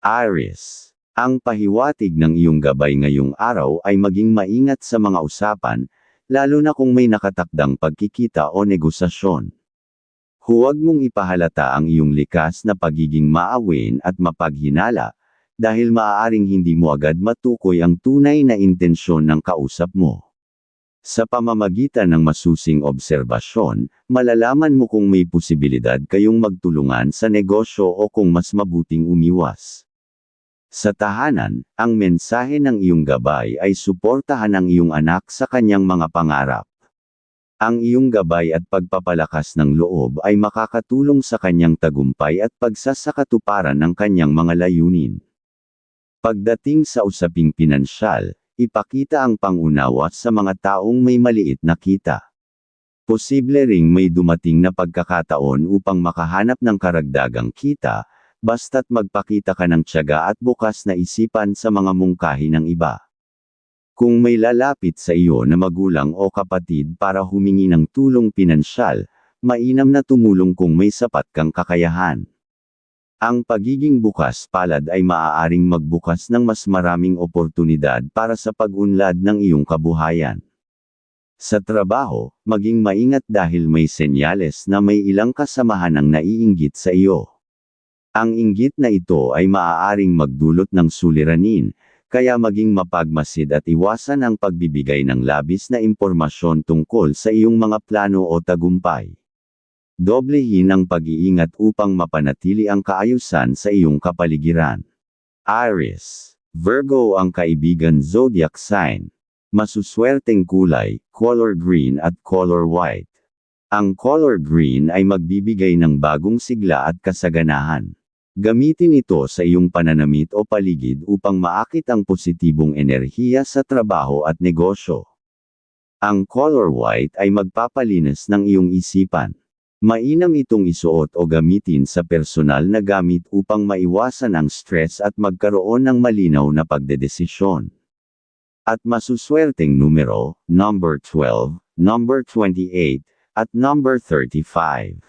Aries. Ang pahiwatig ng iyong gabay ngayong araw ay maging maingat sa mga usapan, lalo na kung may nakatakdang pagkikita o negosasyon. Huwag mong ipahalata ang iyong likas na pagiging maawin at mapaghinala, dahil maaaring hindi mo agad matukoy ang tunay na intensyon ng kausap mo. Sa pamamagitan ng masusing obserbasyon, malalaman mo kung may posibilidad kayong magtulungan sa negosyo o kung mas mabuting umiwas. Sa tahanan, ang mensahe ng iyong gabay ay suportahan ang iyong anak sa kanyang mga pangarap. Ang iyong gabay at pagpapalakas ng loob ay makakatulong sa kanyang tagumpay at pagsasakatuparan ng kanyang mga layunin. Pagdating sa usaping pinansyal, ipakita ang pangunawa sa mga taong may maliit na kita. Posible ring may dumating na pagkakataon upang makahanap ng karagdagang kita, basta't magpakita ka ng tiyaga at bukas na isipan sa mga mungkahi ng iba. Kung may lalapit sa iyo na magulang o kapatid para humingi ng tulong pinansyal, mainam na tumulong kung may sapat kang kakayahan. Ang pagiging bukas palad ay maaaring magbukas ng mas maraming oportunidad para sa pag-unlad ng iyong kabuhayan. Sa trabaho, maging maingat dahil may senyales na may ilang kasamahan ang naiinggit sa iyo. Ang inggit na ito ay maaaring magdulot ng suliranin, kaya maging mapagmasid at iwasan ang pagbibigay ng labis na impormasyon tungkol sa iyong mga plano o tagumpay. Doblehin ang pag-iingat upang mapanatili ang kaayusan sa iyong kapaligiran. Aries. Virgo ang kaibigan zodiac sign. Masuswerteng kulay, color green at color white. Ang color green ay magbibigay ng bagong sigla at kasaganahan. Gamitin ito sa iyong pananamit o paligid upang maakit ang positibong enerhiya sa trabaho at negosyo. Ang color white ay magpapalinis ng iyong isipan. Mainam itong isuot o gamitin sa personal na gamit upang maiwasan ang stress at magkaroon ng malinaw na pagdedesisyon. At masuswerteng numero, number 12, number 28, at number 35.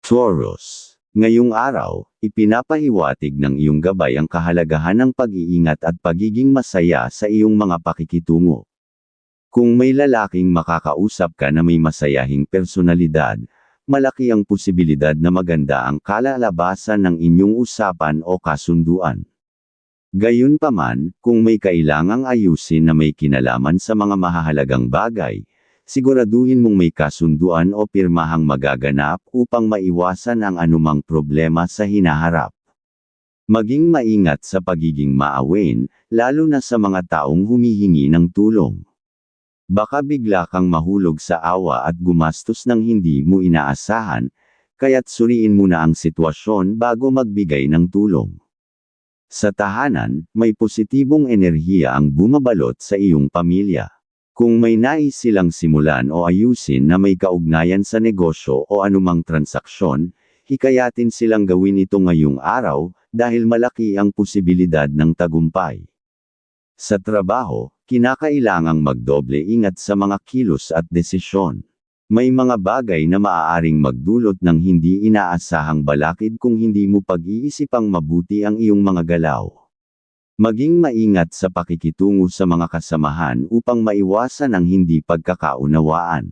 Taurus. Ngayong araw, ipinapahiwatig ng iyong gabay ang kahalagahan ng pag-iingat at pagiging masaya sa iyong mga pakikitungo. Kung may lalaking makakausap ka na may masayahing personalidad, malaki ang posibilidad na maganda ang kalalabasan ng inyong usapan o kasunduan. Gayunpaman, kung may kailangang ayusin na may kinalaman sa mga mahahalagang bagay, siguraduhin mong may kasunduan o pirmahang magaganap upang maiwasan ang anumang problema sa hinaharap. Maging maingat sa pagiging maawin, lalo na sa mga taong humihingi ng tulong. Baka bigla kang mahulog sa awa at gumastos ng hindi mo inaasahan, kaya't suriin mo na ang sitwasyon bago magbigay ng tulong. Sa tahanan, may positibong enerhiya ang bumabalot sa iyong pamilya. Kung may nais silang simulan o ayusin na may kaugnayan sa negosyo o anumang transaksyon, hikayatin silang gawin ito ngayong araw, dahil malaki ang posibilidad ng tagumpay. Sa trabaho, kinakailangang magdoble ingat sa mga kilos at desisyon. May mga bagay na maaaring magdulot ng hindi inaasahang balakid kung hindi mo pag-iisipang mabuti ang iyong mga galaw. Maging maingat sa pakikitungo sa mga kasamahan upang maiwasan ang hindi pagkakaunawaan.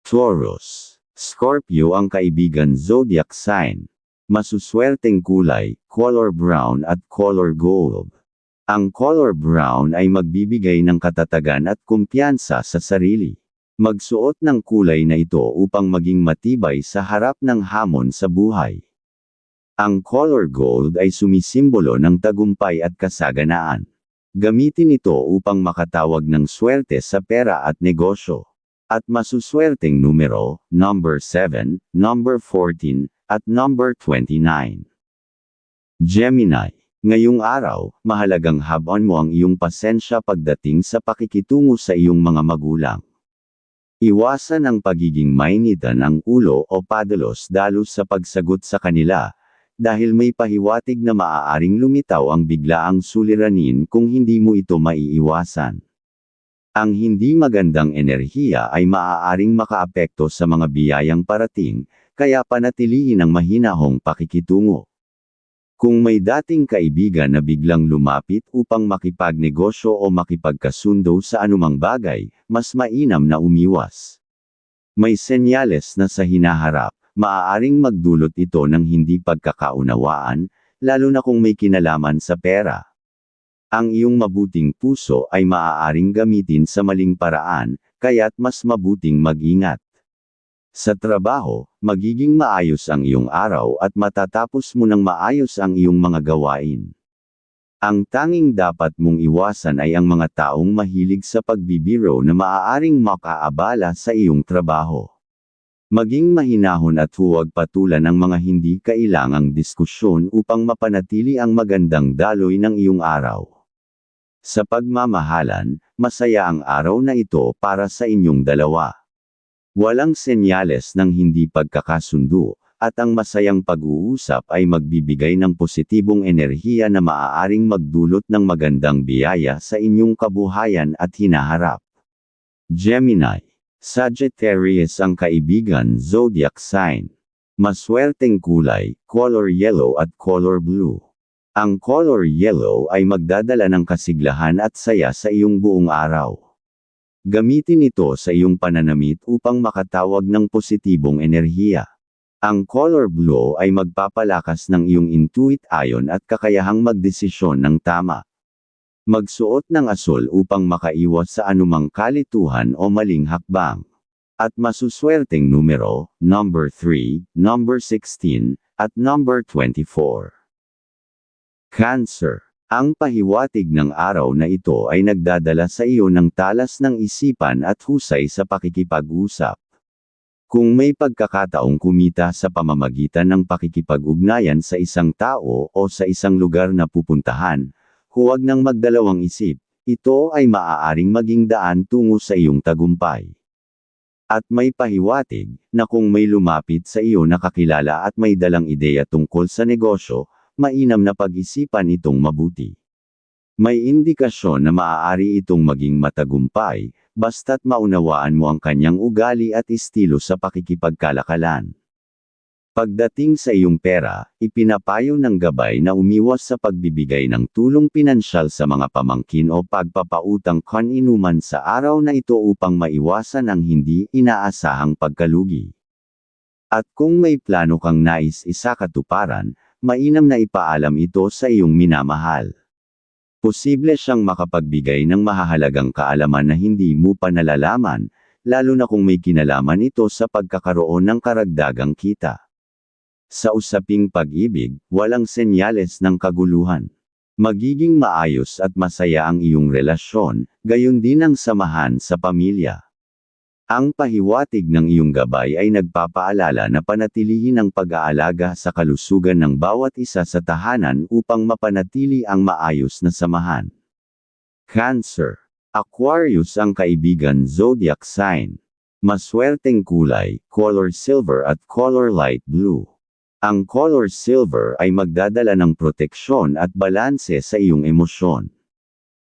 Taurus. Scorpio ang kaibigan zodiac sign. Masuswerteng kulay, color brown at color gold. Ang color brown ay magbibigay ng katatagan at kumpiyansa sa sarili. Magsuot ng kulay na ito upang maging matibay sa harap ng hamon sa buhay. Ang color gold ay sumisimbolo ng tagumpay at kasaganaan. Gamitin ito upang makatawag ng swerte sa pera at negosyo. At masuswerteng numero, number 7, number 14, at number 29. Gemini. Ngayong araw, mahalagang habon mo ang iyong pasensya pagdating sa pakikitungo sa iyong mga magulang. Iwasan ang pagiging mainitan ang ulo o padalos-dalos sa pagsagot sa kanila, dahil may pahiwatig na maaaring lumitaw ang biglaang suliranin kung hindi mo ito maiiwasan. Ang hindi magandang enerhiya ay maaaring makaapekto sa mga biyayang parating, kaya panatilihin ang mahinahong pakikitungo. Kung may dating kaibigan na biglang lumapit upang makipagnegosyo o makipagkasundo sa anumang bagay, mas mainam na umiwas. May senyales na sa hinaharap, maaaring magdulot ito ng hindi pagkakaunawaan, lalo na kung may kinalaman sa pera. Ang iyong mabuting puso ay maaaring gamitin sa maling paraan, kaya't mas mabuting mag-ingat. Sa trabaho, magiging maayos ang iyong araw at matatapos mo ng maayos ang iyong mga gawain. Ang tanging dapat mong iwasan ay ang mga taong mahilig sa pagbibiro na maaaring makaabala sa iyong trabaho. Maging mahinahon at huwag patulan ang mga hindi kailangang diskusyon upang mapanatili ang magandang daloy ng iyong araw. Sa pagmamahalan, masaya ang araw na ito para sa inyong dalawa. Walang senyales ng hindi pagkakasundo, at ang masayang pag-uusap ay magbibigay ng positibong enerhiya na maaaring magdulot ng magandang biyaya sa inyong kabuhayan at hinaharap. Gemini Sagittarius ang kaibigan zodiac sign. Maswerteng kulay, color yellow at color blue. Ang color yellow ay magdadala ng kasiglahan at saya sa iyong buong araw. Gamitin ito sa iyong pananamit upang makatawag ng positibong enerhiya. Ang color blue ay magpapalakas ng iyong intuit ayon at kakayahang magdesisyon ng tama. Magsuot ng asol upang makaiwas sa anumang kalituhan o maling hakbang. At masuswerteng numero, number 3, number 16, at number 24. Cancer. Ang pahiwatig ng araw na ito ay nagdadala sa iyo ng talas ng isipan at husay sa pakikipag-usap. Kung may pagkakataong kumita sa pamamagitan ng pakikipag-ugnayan sa isang tao o sa isang lugar na pupuntahan, huwag nang magdalawang isip, ito ay maaaring maging daan tungo sa iyong tagumpay. At may pahiwatig, na kung may lumapit sa iyo na kakilala at may dalang ideya tungkol sa negosyo, mainam na pag-isipan itong mabuti. May indikasyon na maaari itong maging matagumpay, basta't maunawaan mo ang kanyang ugali at estilo sa pakikipagkalakalan. Pagdating sa iyong pera, ipinapayo ng gabay na umiwas sa pagbibigay ng tulong pinansyal sa mga pamangkin o pagpapautang kaninuman sa araw na ito upang maiwasan ang hindi inaasahang pagkalugi. At kung may plano kang nais isakatuparan, mainam na ipaalam ito sa iyong minamahal. Posible siyang makapagbigay ng mahahalagang kaalaman na hindi mo pa nalalaman, lalo na kung may kinalaman ito sa pagkakaroon ng karagdagang kita. Sa usaping pag-ibig, walang senyales ng kaguluhan. Magiging maayos at masaya ang iyong relasyon, gayon din ang samahan sa pamilya. Ang pahiwatig ng iyong gabay ay nagpapaalala na panatilihin ang pag-aalaga sa kalusugan ng bawat isa sa tahanan upang mapanatili ang maayos na samahan. Cancer. Aquarius ang kaibigan zodiac sign. Maswerteng kulay, color silver at color light blue. Ang color silver ay magdadala ng proteksyon at balanse sa iyong emosyon.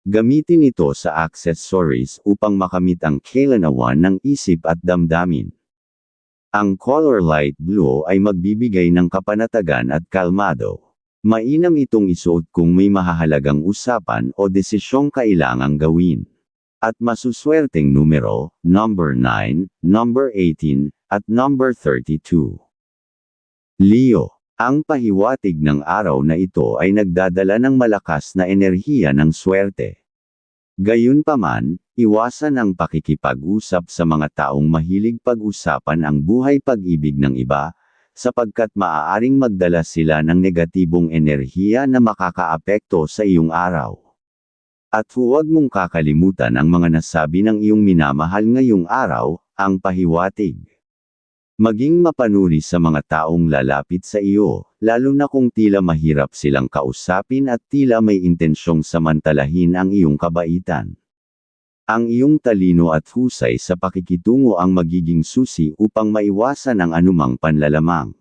Gamitin ito sa accessories upang makamit ang kailanawan ng isip at damdamin. Ang color light blue ay magbibigay ng kapanatagan at kalmado. Mainam itong isuot kung may mahahalagang usapan o desisyong kailangang gawin. At masuswerteng numero, number 9, number 18, at number 32. Leo. Ang pahiwatig ng araw na ito ay nagdadala ng malakas na enerhiya ng swerte. Gayunpaman, iwasan ang pakikipag-usap sa mga taong mahilig pag-usapan ang buhay pag-ibig ng iba, sapagkat maaaring magdala sila ng negatibong enerhiya na makakaapekto sa iyong araw. At huwag mong kakalimutan ang mga nasabi ng iyong minamahal ngayong araw, ang pahiwatig. Maging mapanuri sa mga taong lalapit sa iyo, lalo na kung tila mahirap silang kausapin at tila may intensyong samantalahin ang iyong kabaitan. Ang iyong talino at husay sa pakikitungo ang magiging susi upang maiwasan ang anumang panlalamang.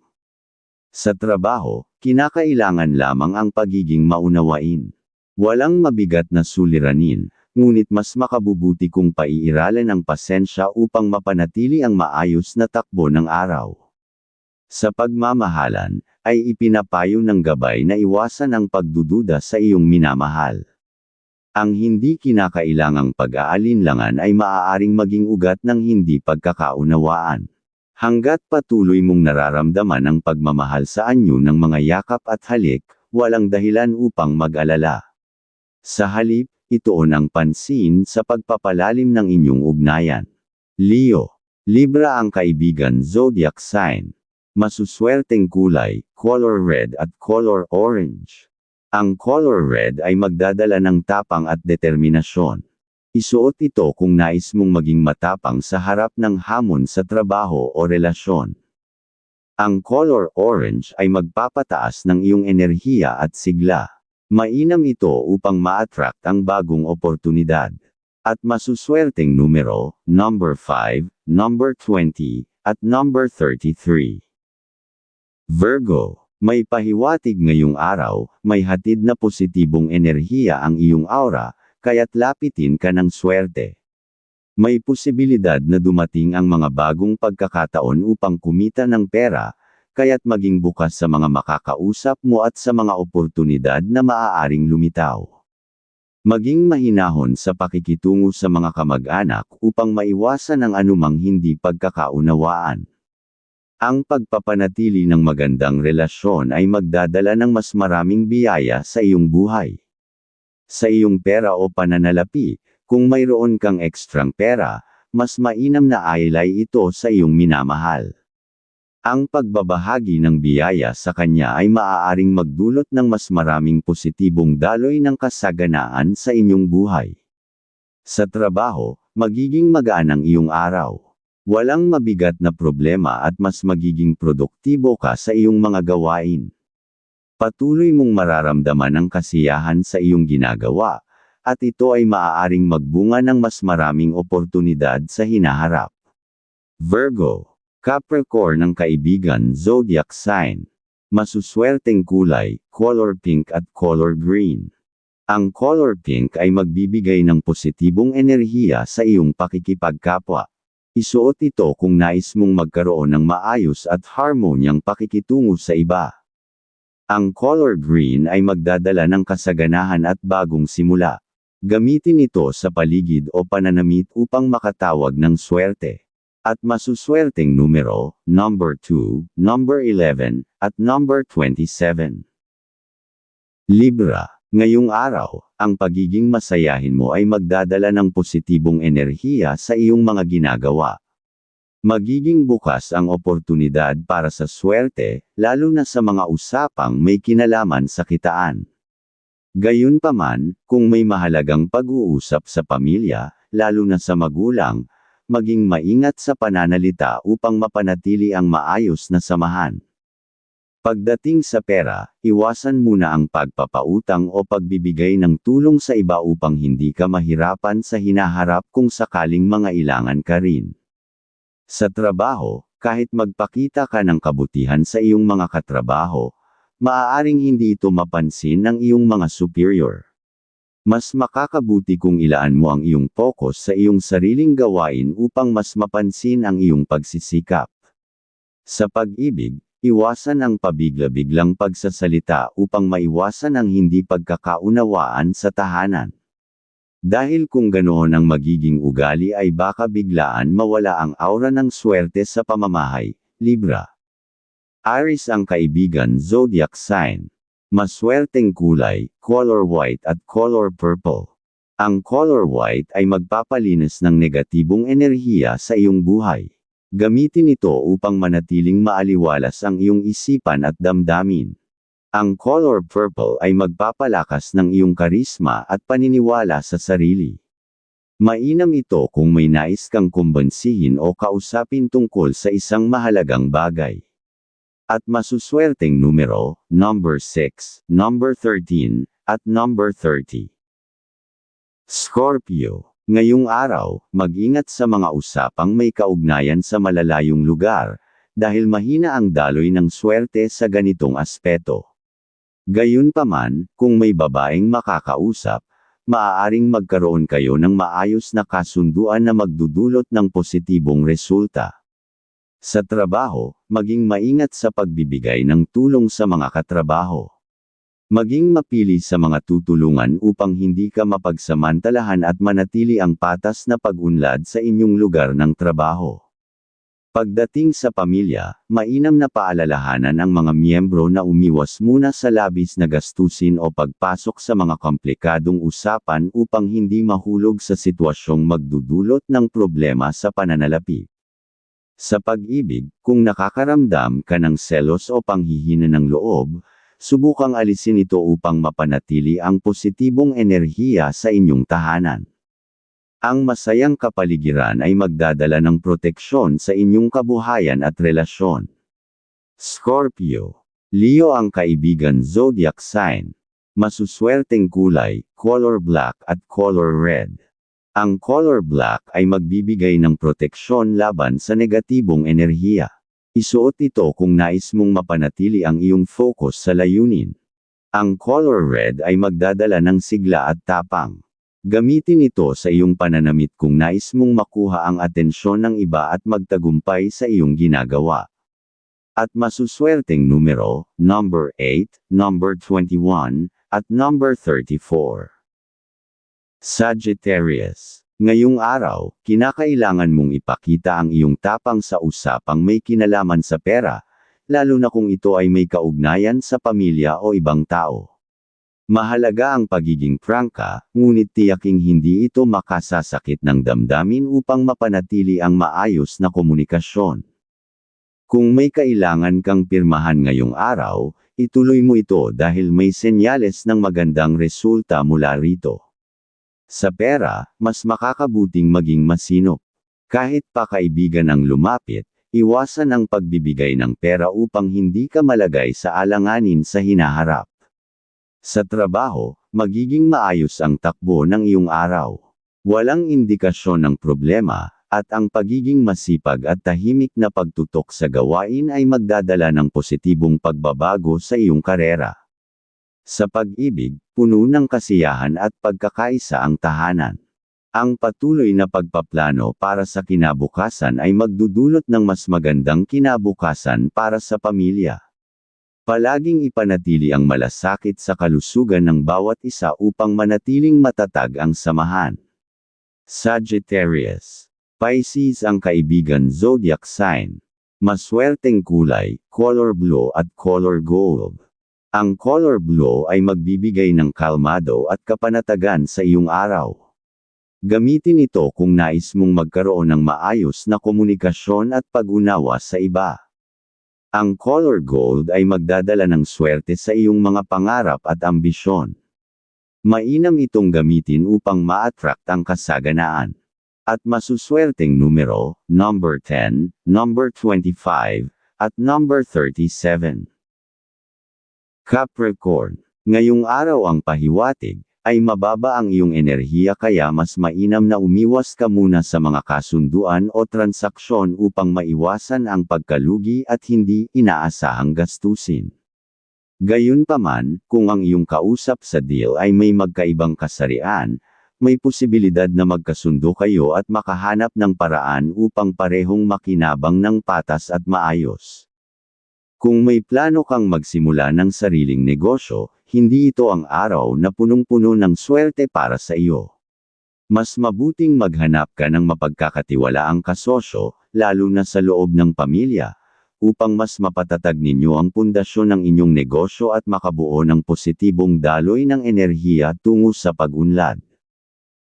Sa trabaho, Kinakailangan lamang ang pagiging maunawain. Walang mabigat na suliranin, ngunit mas makabubuti kung paiiralan ang pasensya upang mapanatili ang maayos na takbo ng araw. Sa pagmamahalan, ay ipinapayo ng gabay na iwasan ang pagdududa sa iyong minamahal. Ang hindi kinakailangang pag-aalinlangan ay maaaring maging ugat ng hindi pagkakaunawaan. Hanggat patuloy mong nararamdaman ang pagmamahal sa anyo ng mga yakap at halik, walang dahilan upang mag-alala. Sa halip, ituon ang pansin sa pagpapalalim ng inyong ugnayan. Leo. Libra ang kaibigan zodiac sign. Masuswerteng kulay, color red at color orange. Ang color red ay magdadala ng tapang at determinasyon. Isuot ito kung nais mong maging matapang sa harap ng hamon sa trabaho o relasyon. Ang color orange ay magpapataas ng iyong enerhiya at sigla. Mainam ito upang ma-attract ang bagong oportunidad. At masuswerteng numero, number 5, number 20, at number 33. Virgo, may pahiwatig ngayong araw, may hatid na positibong enerhiya ang iyong aura, kaya't lapitin ka ng swerte. May posibilidad na dumating ang mga bagong pagkakataon upang kumita ng pera, kaya't maging bukas sa mga makakausap mo at sa mga oportunidad na maaaring lumitaw. Maging mahinahon sa pakikitungo sa mga kamag-anak upang maiwasan ang anumang hindi pagkakaunawaan. Ang pagpapanatili ng magandang relasyon ay magdadala ng mas maraming biyaya sa iyong buhay sa iyong pera o pananalapi, kung mayroon kang ekstrang pera, mas mainam na ailay ito sa iyong minamahal. Ang pagbabahagi ng biyaya sa kanya ay maaaring magdulot ng mas maraming positibong daloy ng kasaganaan sa inyong buhay. Sa trabaho, magiging magaan ang iyong araw. Walang mabigat na problema at mas magiging produktibo ka sa iyong mga gawain. Patuloy mong mararamdaman ang kasiyahan sa iyong ginagawa, at ito ay maaaring magbunga ng mas maraming oportunidad sa hinaharap. Virgo, Capricorn ng kaibigan zodiac sign. Masuswerteng kulay, color pink at color green. Ang color pink ay magbibigay ng positibong enerhiya sa iyong pakikipagkapwa. Isuot ito kung nais mong magkaroon ng maayos at harmonyang pakikitungo sa iba. Ang color green ay magdadala ng kasaganahan at bagong simula. Gamitin ito sa paligid o pananamit upang makatawag ng swerte. At masuswerteng numero, number 2, number 11, at number 27. Libra, ngayong araw, ang pagiging masayahin mo ay magdadala ng positibong enerhiya sa iyong mga ginagawa. Magiging bukas ang oportunidad para sa swerte, lalo na sa mga usapang may kinalaman sa kitaan. Gayunpaman, kung may mahalagang pag-uusap sa pamilya, lalo na sa magulang, maging maingat sa pananalita upang mapanatili ang maayos na samahan. Pagdating sa pera, iwasan muna ang pagpapautang o pagbibigay ng tulong sa iba upang hindi ka mahirapan sa hinaharap kung sakaling mangailangan ka rin. Sa trabaho, kahit magpakita ka ng kabutihan sa iyong mga katrabaho, maaaring hindi ito mapansin ng iyong mga superior. Mas makakabuti kung ilaan mo ang iyong focus sa iyong sariling gawain upang mas mapansin ang iyong pagsisikap. Sa pag-ibig, iwasan ang pabigla-biglang pagsasalita upang maiwasan ang hindi pagkakaunawaan sa tahanan. Dahil kung ganoon ang magiging ugali ay baka biglaan mawala ang aura ng swerte sa pamamahay, Libra. Aries ang kaibigan zodiac sign. Maswerteng kulay, color white at color purple. Ang color white ay magpapalinis ng negatibong enerhiya sa iyong buhay. Gamitin ito upang manatiling maaliwalas ang iyong isipan at damdamin. Ang color purple ay magpapalakas ng iyong karisma at paniniwala sa sarili. Mainam ito kung may nais kang kumbansihin o kausapin tungkol sa isang mahalagang bagay. At masuswerteng numero, number 6, number 13, at number 30. Scorpio. Ngayong araw, mag-ingat sa mga usapang may kaugnayan sa malalayong lugar, dahil mahina ang daloy ng swerte sa ganitong aspeto. Gayunpaman, kung may babaeng makakausap, maaaring magkaroon kayo ng maayos na kasunduan na magdudulot ng positibong resulta. Sa trabaho, maging maingat sa pagbibigay ng tulong sa mga katrabaho. Maging mapili sa mga tutulungan upang hindi ka mapagsamantalahan at manatili ang patas na pag-unlad sa inyong lugar ng trabaho. Pagdating sa pamilya, mainam na paalalahanan ang mga miyembro na umiwas muna sa labis na gastusin o pagpasok sa mga komplikadong usapan upang hindi mahulog sa sitwasyong magdudulot ng problema sa pananalapi. Sa pag-ibig, kung nakakaramdam ka ng selos o panghihina ng loob, subukang alisin ito upang mapanatili ang positibong enerhiya sa inyong tahanan. Ang masayang kapaligiran ay magdadala ng proteksyon sa inyong kabuhayan at relasyon. Scorpio. Leo ang kaibigan zodiac sign. Masuswerteng kulay, color black at color red. Ang color black ay magbibigay ng proteksyon laban sa negatibong enerhiya. Isuot ito kung nais mong mapanatili ang iyong focus sa layunin. Ang color red ay magdadala ng sigla at tapang. Gamitin ito sa iyong pananamit kung nais mong makuha ang atensyon ng iba at magtagumpay sa iyong ginagawa. At masuswerteng numero, number 8, number 21, at number 34. Sagittarius. Ngayong araw, kinakailangan mong ipakita ang iyong tapang sa usapang may kinalaman sa pera, lalo na kung ito ay may kaugnayan sa pamilya o ibang tao. Mahalaga ang pagiging prangka, ngunit tiyaking hindi ito makasasakit ng damdamin upang mapanatili ang maayos na komunikasyon. Kung may kailangan kang pirmahan ngayong araw, ituloy mo ito dahil may senyales ng magandang resulta mula rito. Sa pera, mas makakabuting maging masinop. Kahit pa kaibigan ang lumapit, iwasan ang pagbibigay ng pera upang hindi ka malagay sa alanganin sa hinaharap. Sa trabaho, magiging maayos ang takbo ng iyong araw. Walang indikasyon ng problema, at ang pagiging masipag at tahimik na pagtutok sa gawain ay magdadala ng positibong pagbabago sa iyong karera. Sa pag-ibig, puno ng kasiyahan at pagkakaisa ang tahanan. Ang patuloy na pagpaplano para sa kinabukasan ay magdudulot ng mas magandang kinabukasan para sa pamilya. Palaging ipanatili ang malasakit sa kalusugan ng bawat isa upang manatiling matatag ang samahan. Sagittarius. Pisces ang kaibigan zodiac sign. Maswerteng kulay, color blue at color gold. Ang color blue ay magbibigay ng kalmado at kapanatagan sa iyong araw. Gamitin ito kung nais mong magkaroon ng maayos na komunikasyon at pag-unawa sa iba. Ang color gold ay magdadala ng swerte sa iyong mga pangarap at ambisyon. Mainam itong gamitin upang ma-attract ang kasaganaan. At masuswerteng numero, number 10, number 25, at number 37. Capricorn. Ngayong araw ang pahiwatig, ay mababa ang iyong enerhiya kaya mas mainam na umiwas ka muna sa mga kasunduan o transaksyon upang maiwasan ang pagkalugi at hindi inaasahang gastusin. Gayunpaman, kung ang iyong kausap sa deal ay may magkaibang kasarian, may posibilidad na magkasundo kayo at makahanap ng paraan upang parehong makinabang ng patas at maayos. Kung may plano kang magsimula ng sariling negosyo, hindi ito ang araw na punong-puno ng swerte para sa iyo. Mas mabuting maghanap ka ng mapagkakatiwalaang kasosyo, lalo na sa loob ng pamilya, upang mas mapatatag ninyo ang pundasyon ng inyong negosyo at makabuo ng positibong daloy ng enerhiya tungo sa pag-unlad.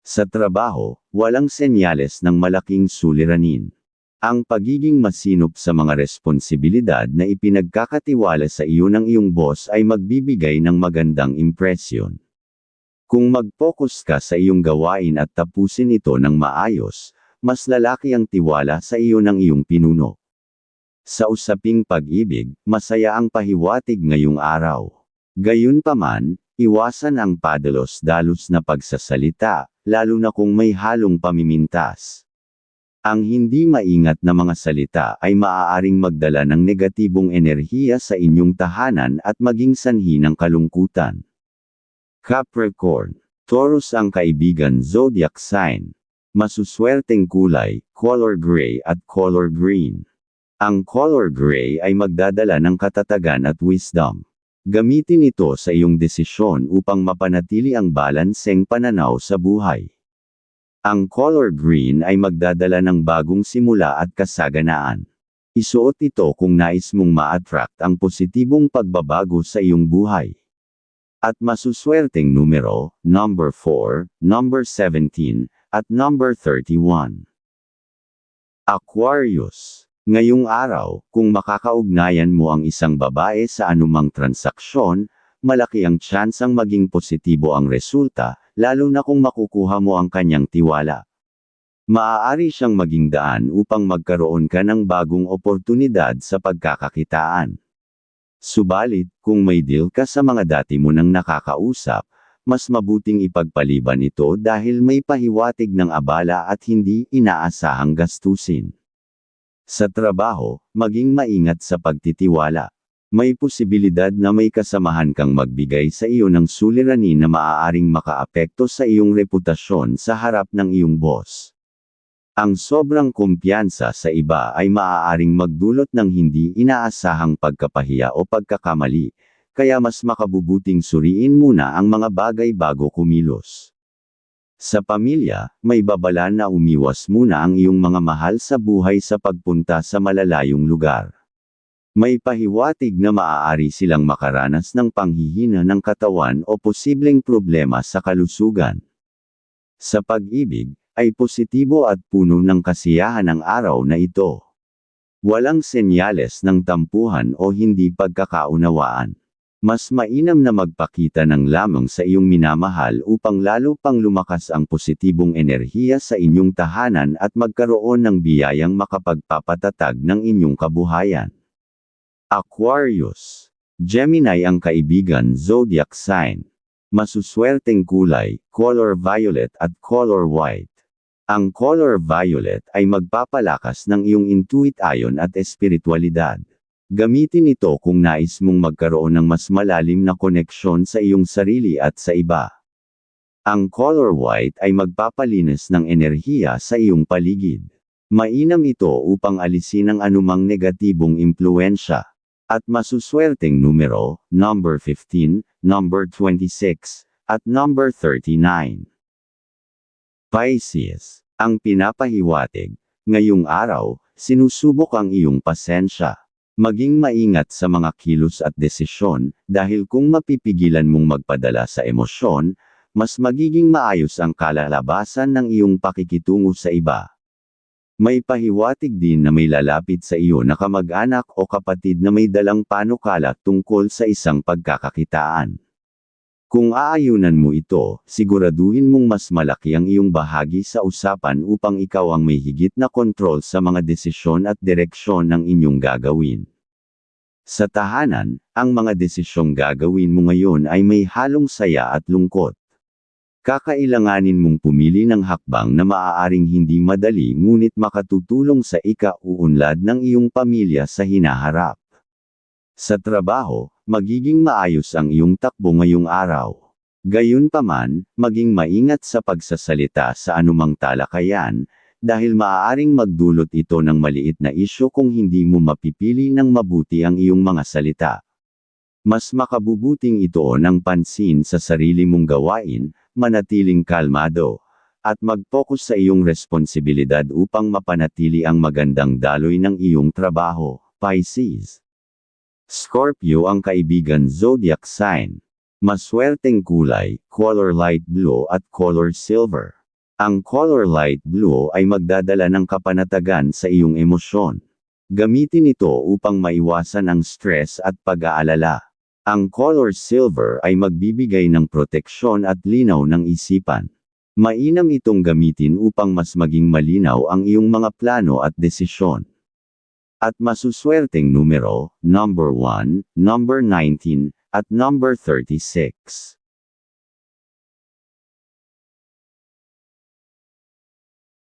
Sa trabaho, walang senyales ng malaking suliranin. Ang pagiging masinop sa mga responsibilidad na ipinagkakatiwala sa iyo ng iyong boss ay magbibigay ng magandang impresyon. Kung mag-focus ka sa iyong gawain at tapusin ito ng maayos, mas lalaki ang tiwala sa iyo ng iyong pinuno. Sa usaping pag-ibig, masaya ang pahiwatig ngayong araw. Gayunpaman, iwasan ang padalos-dalos na pagsasalita, lalo na kung may halong pamimintas. Ang hindi maingat na mga salita ay maaaring magdala ng negatibong enerhiya sa inyong tahanan at maging sanhi ng kalungkutan. Capricorn, Taurus ang kaibigan zodiac sign. Masuswerteng kulay, color gray at color green. Ang color gray ay magdadala ng katatagan at wisdom. Gamitin ito sa iyong desisyon upang mapanatili ang balanseng pananaw sa buhay. Ang color green ay magdadala ng bagong simula at kasaganaan. Isuot ito kung nais mong ma-attract ang positibong pagbabago sa iyong buhay. At masuswerteng numero, number 4, number 17, at number 31. Aquarius. Ngayong araw, kung makakaugnayan mo ang isang babae sa anumang transaksyon, malaki ang tsansang maging positibo ang resulta, lalo na kung makukuha mo ang kanyang tiwala. Maaari siyang maging daan upang magkaroon ka ng bagong oportunidad sa pagkakakitaan. Subalit, kung may deal ka sa mga dati mo nang nakakausap, mas mabuting ipagpaliban ito dahil may pahiwatig ng abala at hindi inaasahang gastusin. Sa trabaho, maging maingat sa pagtitiwala. May posibilidad na may kasamahan kang magbigay sa iyo ng suliranin na maaaring makaapekto sa iyong reputasyon sa harap ng iyong boss. Ang sobrang kumpiyansa sa iba ay maaaring magdulot ng hindi inaasahang pagkapahiya o pagkakamali, kaya mas makabubuting suriin muna ang mga bagay bago kumilos. Sa pamilya, may babala na umiwas muna ang iyong mga mahal sa buhay sa pagpunta sa malalayong lugar. May pahiwatig na maaari silang makaranas ng panghihina ng katawan o posibleng problema sa kalusugan. Sa pag-ibig, ay positibo at puno ng kasiyahan ang araw na ito. Walang senyales ng tampuhan o hindi pagkakaunawaan. Mas mainam na magpakita ng lamang sa iyong minamahal upang lalo pang lumakas ang positibong enerhiya sa inyong tahanan at magkaroon ng biyayang makapagpapatatag ng inyong kabuhayan. Aquarius. Gemini ang kaibigan zodiac sign. Masuswerteng kulay, color violet at color white. Ang color violet ay magpapalakas ng iyong intuit ayon at espiritualidad. Gamitin ito kung nais mong magkaroon ng mas malalim na koneksyon sa iyong sarili at sa iba. Ang color white ay magpapalinis ng enerhiya sa iyong paligid. Mainam ito upang alisin ang anumang negatibong impluensya at masuswerteng numero, number 15, number 26, at number 39. Pisces, ang pinapahiwatig, ngayong araw, sinusubok ang iyong pasensya. Maging maingat sa mga kilos at desisyon, dahil kung mapipigilan mong magpadala sa emosyon, mas magiging maayos ang kalalabasan ng iyong pakikitungo sa iba. May pahiwatig din na may lalapit sa iyo na kamag-anak o kapatid na may dalang panukala tungkol sa isang pagkakakitaan. Kung aayunan mo ito, siguraduhin mong mas malaki ang iyong bahagi sa usapan upang ikaw ang may higit na kontrol sa mga desisyon at direksyon ng inyong gagawin. Sa tahanan, ang mga desisyong gagawin mo ngayon ay may halong saya at lungkot. Kakailanganin mong pumili ng hakbang na maaaring hindi madali ngunit makatutulong sa ika-uunlad ng iyong pamilya sa hinaharap. Sa trabaho, magiging maayos ang iyong takbo ngayong araw. Gayunpaman, maging maingat sa pagsasalita sa anumang talakayan, dahil maaaring magdulot ito ng maliit na isyo kung hindi mo mapipili ng mabuti ang iyong mga salita. Mas makabubuting ito ng pansin sa sarili mong gawain, manatiling kalmado, at mag-focus sa iyong responsibilidad upang mapanatili ang magandang daloy ng iyong trabaho, Pisces. Scorpio ang kaibigan zodiac sign. Maswerteng kulay, color light blue at color silver. Ang color light blue ay magdadala ng kapanatagan sa iyong emosyon. Gamitin ito upang maiwasan ang stress at pag-aalala. Ang color silver ay magbibigay ng proteksyon at linaw ng isipan. Mainam itong gamitin upang mas maging malinaw ang iyong mga plano at desisyon. At masuswerteng numero, number 1, number 19, at number 36.